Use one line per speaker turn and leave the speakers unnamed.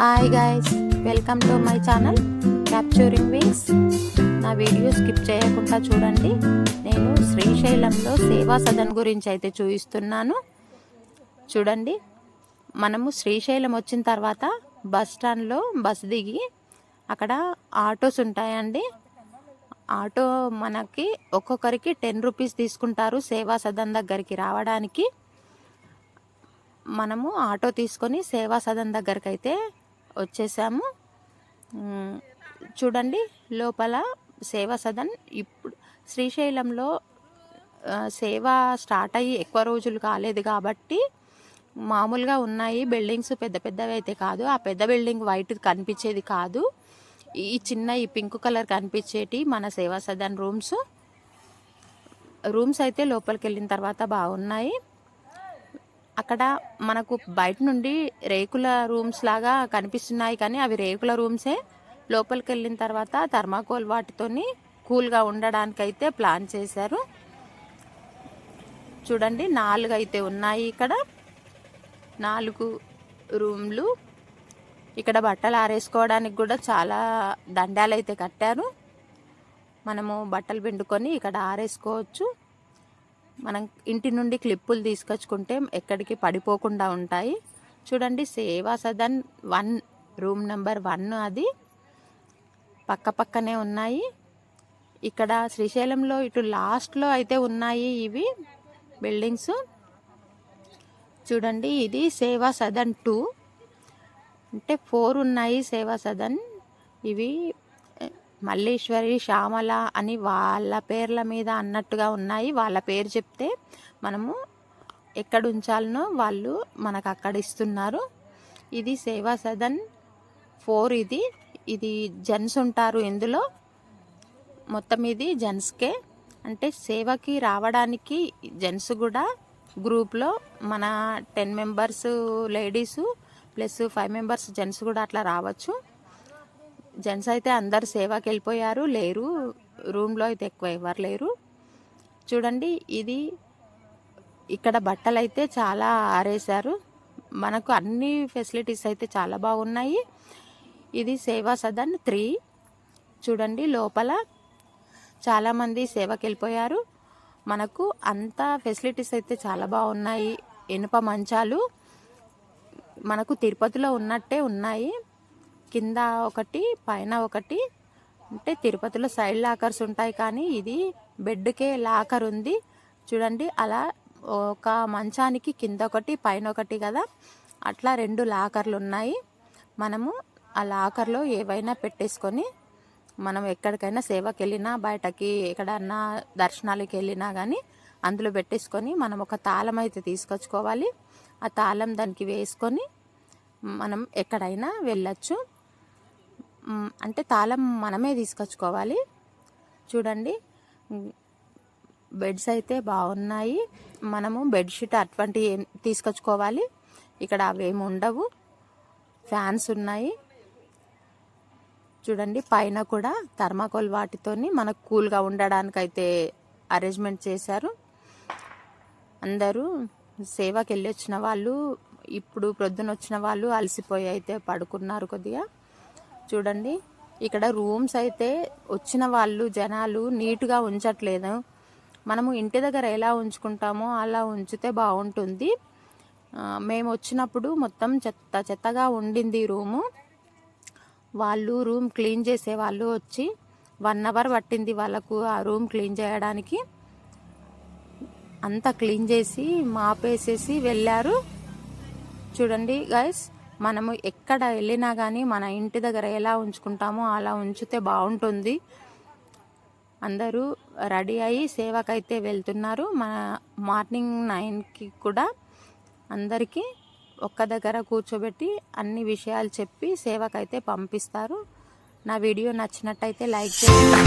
Hi guys welcome to my channel capturing wings నా video skip చేయకుండా చూడండి. నేను శ్రీశైలంలో సేవా సదన్ గురించి అయితే చూపిస్తున్నాను చూడండి మనము శ్రీశైలం వచ్చిన తర్వాత బస్ స్టాండ్లో బస్ దిగి అక్కడ ఆటోస్ ఉంటాయండి. ఆటో మనకి ఒక్కొక్కరికి టెన్ రూపీస్ తీసుకుంటారు సేవా సదన్ దగ్గరికి రావడానికి. మనము ఆటో తీసుకొని సేవా సదన్ దగ్గరికి అయితే వచ్చేసాము. చూడండి లోపల సేవా సదన్ ఇప్పుడు శ్రీశైలంలో సేవ స్టార్ట్ అయ్యి ఎక్కువ రోజులు కాలేదు కాబట్టి మామూలుగా ఉన్నాయి. బిల్డింగ్స్ పెద్ద పెద్దవి అయితే కాదు. ఆ పెద్ద బిల్డింగ్ వైట్ కనిపించేది కాదు. ఈ చిన్న ఈ పింక్ కలర్ కనిపించేటి మన సేవా సదన్ రూమ్స్. రూమ్స్ అయితే లోపలికి వెళ్ళిన తర్వాత బాగున్నాయి. అక్కడ మనకు బయట నుండి రేకుల రూమ్స్ లాగా కనిపిస్తున్నాయి కానీ అవి రేకుల రూమ్సే. లోపలికి వెళ్ళిన తర్వాత థర్మాకోల్ వాటితోని కూల్గా ఉండడానికి అయితే ప్లాన్ చేశారు. చూడండి నాలుగు అయితే ఉన్నాయి ఇక్కడ. నాలుగు రూమ్లు. ఇక్కడ బట్టలు ఆరేసుకోవడానికి కూడా చాలా దండాలు అయితే కట్టారు. మనము బట్టలు పిండుకొని ఇక్కడ ఆరేసుకోవచ్చు. మనం ఇంటి నుండి క్లిప్పులు తీసుకొచ్చుకుంటే ఎక్కడికి పడిపోకుండా ఉంటాయి. చూడండి Seva Sadan one room number one అది. పక్క పక్కనే ఉన్నాయి. ఇక్కడ శ్రీశైలంలో ఇటు లాస్ట్లో అయితే ఉన్నాయి ఇవి బిల్డింగ్స్. చూడండి ఇది సేవా సదన్ టూ. అంటే ఫోర్ ఉన్నాయి సేవా సదన్. ఇవి మల్లేశ్వరి శ్యామల అని వాళ్ళ పేర్ల మీద అన్నట్టుగా ఉన్నాయి. వాళ్ళ పేరు చెప్తే మనము ఎక్కడ ఉంచాలనో వాళ్ళు మనకు అక్కడ ఇస్తున్నారు. ఇది సేవా సదన్ ఫోర్ ఇది. ఇది జెంట్స్ ఉంటారు ఇందులో. మొత్తం ఇది జెంట్స్కే. అంటే సేవకి రావడానికి జెంట్స్ కూడా గ్రూప్లో మన ten members ladies plus five members gents కూడా అట్లా రావచ్చు. జెంట్స్ అయితే అందరు సేవకి వెళ్ళిపోయారు లేరు. రూమ్లో అయితే ఎక్కువ ఎవరు లేరు. చూడండి ఇది ఇక్కడ బట్టలు అయితే చాలా ఆరేశారు. మనకు అన్ని ఫెసిలిటీస్ అయితే చాలా బాగున్నాయి. ఇది సేవా సదన్ త్రీ. చూడండి లోపల చాలామంది సేవకి వెళ్ళిపోయారు మనకు అంత ఫెసిలిటీస్ అయితే చాలా బాగున్నాయి. ఇనుప మంచాలు మనకు తిరుపతిలో ఉన్నట్టే ఉన్నాయి. కింద ఒకటి పైన ఒకటి అంటే తిరుపతిలో సైడ్ లాకర్స్ ఉంటాయి కానీ ఇది బెడ్కే లాకర్ ఉంది. చూడండి అలా ఒక మంచానికి కింద ఒకటి పైన ఒకటి కదా? అట్లా రెండు లాకర్లు ఉన్నాయి. మనము ఆ లాకర్లో ఏవైనా పెట్టేసుకొని మనం ఎక్కడికైనా సేవకి వెళ్ళినా బయటకి ఎక్కడన్నా దర్శనాలకి వెళ్ళినా కానీ అందులో పెట్టేసుకొని మనం ఒక తాళం అయితే తీసుకొచ్చుకోవాలి. ఆ తాళం దానికి వేసుకొని మనం ఎక్కడైనా వెళ్ళచ్చు. అంటే తాళం మనమే తీసుకొచ్చుకోవాలి. చూడండి. బెడ్స్ అయితే బాగున్నాయి. మనము బెడ్షీట్ అటువంటి తీసుకొచ్చుకోవాలి. ఇక్కడ అవేమి ఉండవు. ఫ్యాన్స్ ఉన్నాయి. చూడండి. పైన కూడా థర్మాకోల్ వాటితోని మనకు కూల్గా ఉండడానికి అయితే అరేంజ్మెంట్ చేశారు. అందరూ సేవకి వెళ్ళి వచ్చిన వాళ్ళు ఇప్పుడు ప్రొద్దున వచ్చిన వాళ్ళు అలసిపోయి అయితే పడుకున్నారు కొద్దిగా. చూడండి. ఇక్కడ రూమ్స్ అయితే వచ్చిన వాళ్ళు జనాలు నీట్గా ఉంచట్లేదు. మనము ఇంటి దగ్గర ఎలా ఉంచుకుంటామో అలా ఉంచితే బాగుంటుంది. మేము వచ్చినప్పుడు మొత్తం చెత్త చెత్తగా ఉండింది రూము. వాళ్ళు రూమ్ క్లీన్ చేసే వాళ్ళు వచ్చి వన్ అవర్ పట్టింది వాళ్ళకు ఆ రూమ్ క్లీన్ చేయడానికి. అంతా క్లీన్ చేసి మాపేసేసి వెళ్ళారు. చూడండి గైస్ మనము ఎక్కడ వెళ్ళినా కానీ మన ఇంటి దగ్గర ఎలా ఉంచుకుంటామో అలా ఉంచితే బాగుంటుంది. అందరూ రెడీ అయ్యి సేవకైతే వెళ్తున్నారు. మన మార్నింగ్ నైన్కి కూడా అందరికీ ఒక్క దగ్గర కూర్చోబెట్టి అన్ని విషయాలు చెప్పి సేవకైతే పంపిస్తారు. నా వీడియో నచ్చినట్టయితే లైక్ చేయండి.